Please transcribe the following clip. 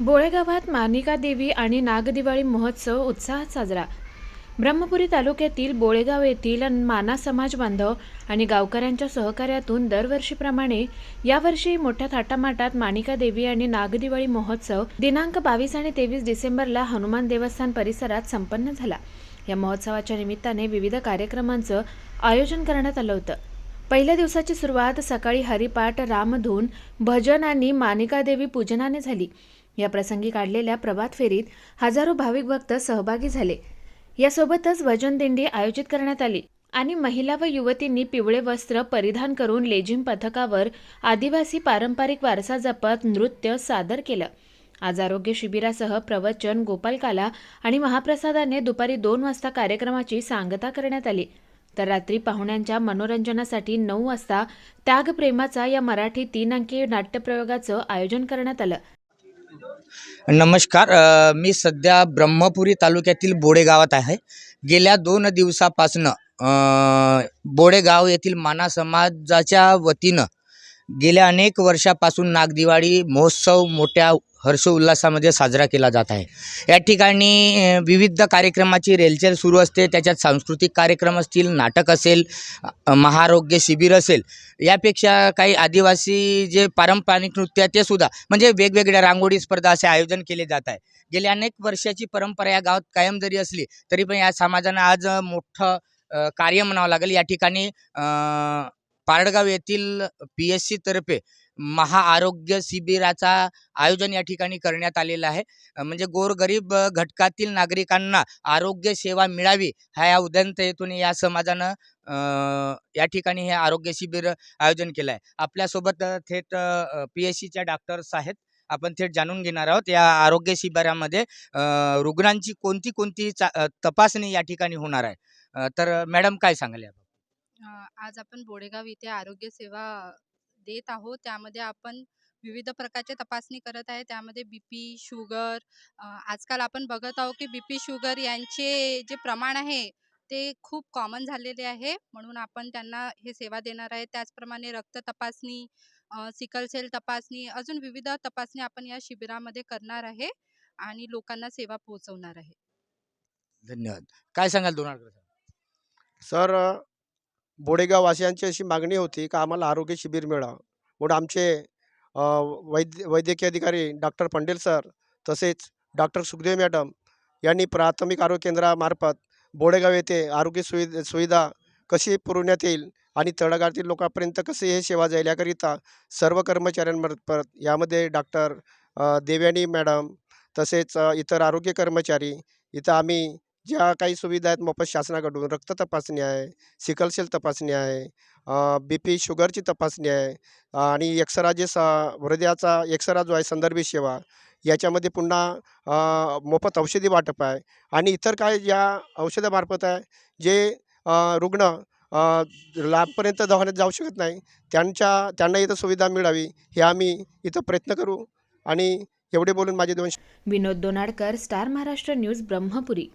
बोळेगावात मानिका देवी आणि नागदिवाळी महोत्सव उत्साहात साजरा. ब्रह्मपुरी तालुक्यातील बोळेगाव येथील माना समाज बांधव आणि गावकऱ्यांच्या सहकार्यातून दरवर्षीप्रमाणे यावर्षी मोठ्या थाटामाटात मानिका देवी आणि नागदिवाळी महोत्सव दिनांक बावीस आणि तेवीस डिसेंबरला हनुमान देवस्थान परिसरात संपन्न झाला. या महोत्सवाच्या निमित्ताने विविध कार्यक्रमांचं आयोजन करण्यात आलं होतं. पहिल्या दिवसाची सुरुवात सकाळी हरिपाठ रामधून भजन आणि मानिका देवी पूजनाने झाली. या प्रसंगी काढलेल्या प्रभात फेरीत हजारो भाविक भक्त सहभागी झाले. यासोबतच भजन दिंडी आयोजित करण्यात आली आणि महिला व युवतींनी पिवळे वस्त्र परिधान करून लेझिम पथकावर आदिवासी पारंपरिक वारसा जपत नृत्य सादर केलं. आज आरोग्य शिबिरासह प्रवचन गोपालकाला आणि महाप्रसादाने दुपारी दोन वाजता कार्यक्रमाची सांगता करण्यात आली. तर रात्री पाहुण्यांच्या मनोरंजनासाठी नऊ वाजता त्याग प्रेमाचा या मराठी तीन अंकी नाट्यप्रयोगाचं आयोजन करण्यात आलं. नमस्कार अ, मी सध्या ब्रह्मपुरी तालुक्यातील बोडे गावात आहे. गेल्या दोन दिवसापासनं अ, बोडेगाव येथील माना समाजाच्या वतीनं गेल्या अनेक वर्षापासून नागदिवाळी महोत्सव मोठ्या हर्षोल्लासामध्ये साजरा केला जात आहे. या ठिकाणी विविध कार्यक्रमाची रेलचेल सुरू असते. त्याच्यात सांस्कृतिक कार्यक्रम असतील नाटक असेल महारोग्य शिबिर असेल. यापेक्षा काही आदिवासी जे पारंपरिक नृत्य आहे ते सुद्धा म्हणजे वेगवेगळ्या रांगोळी स्पर्धा असे आयोजन केले जात आहे. गेल्या अनेक वर्षाची परंपरा या गावात कायम जरी असली तरी पण या समाजानं आज मोठं कार्य म्हणावं लागेल. या ठिकाणी पारडगाव येथील पी एस सी तर्फे महाआरोग्य शिबिराचा आयोजन या ठिकाणी करण्यात आलेलं आहे. म्हणजे गोरगरीब घटकातील नागरिकांना आरोग्य सेवा मिळावी हा या उदंत हेतून या समाजानं या ठिकाणी हे आरोग्य शिबिर आयोजन केलं आहे. आपल्यासोबत थेट पी एस सीच्या डॉक्टर्स आहेत आपण थेट जाणून घेणार आहोत. या आरोग्य शिबिरामध्ये रुग्णांची कोणती कोणती चा तपासणी या ठिकाणी होणार आहे? तर मॅडम काय सांगले आपण अ, आज आपण बोडेगाव इथे आरोग्य सेवा देत आहोत. त्यामध्ये आपण विविध प्रकारचे तपासणी करत आहे. त्यामध्ये बी पी शुगर अ, आजकाल आपण बघत आहोत की बी पी शुगर यांचे जे प्रमाण आहे ते खूप कॉमन झालेले आहे. म्हणून आपण त्यांना हे सेवा देणार आहे. त्याचप्रमाणे रक्त तपासणी अ, सिकल सेल तपासणी अजून विविध तपासणी आपण या शिबिरामध्ये करणार आहे आणि लोकांना सेवा पोहोचवणार आहे. धन्यवाद. काय सांगाल दोन सर? बोडेगाववासियांची बोडेगाव अशी मागणी होती का आम्हाला आरोग्य शिबिर मिळावं? म्हणून आमचे वैद्य वैद्यकीय अधिकारी डॉक्टर पंडेल सर तसेच डॉक्टर सुखदेव मॅडम यांनी प्राथमिक आरोग्य केंद्रामार्फत बोडेगाव येथे आरोग्य सुवि सुविधा कशी पुरवण्यात येईल आणि तळागाळातील लोकांपर्यंत कसे हे सेवा जाईल याकरिता सर्व कर्मचाऱ्यांमार्फत यामध्ये डॉक्टर देवयानी मॅडम तसेच इतर आरोग्य कर्मचारी इथं आम्ही ज्या काही सुविधा आहेत मोफत शासनाकडून रक्त तपासणी आहे सिकलसेल तपासणी आहे बी पी शुगरची तपासणी आहे आणि एक्सरा जे सा हृदयाचा एक्सरा जो आहे संदर्भित सेवा याच्यामध्ये पुन्हा मोफत औषधी वाटप आहे आणि इतर काय ज्या औषधामार्फत आहे जे रुग्ण लांबपर्यंत दवाखान्यात जाऊ शकत नाही त्यांच्या त्यांना इथं सुविधा मिळावी हे आम्ही इथं प्रयत्न करू आणि एवढे बोलून माझे दोन विनोद दोनाडकर स्टार महाराष्ट्र न्यूज ब्रह्मपुरी.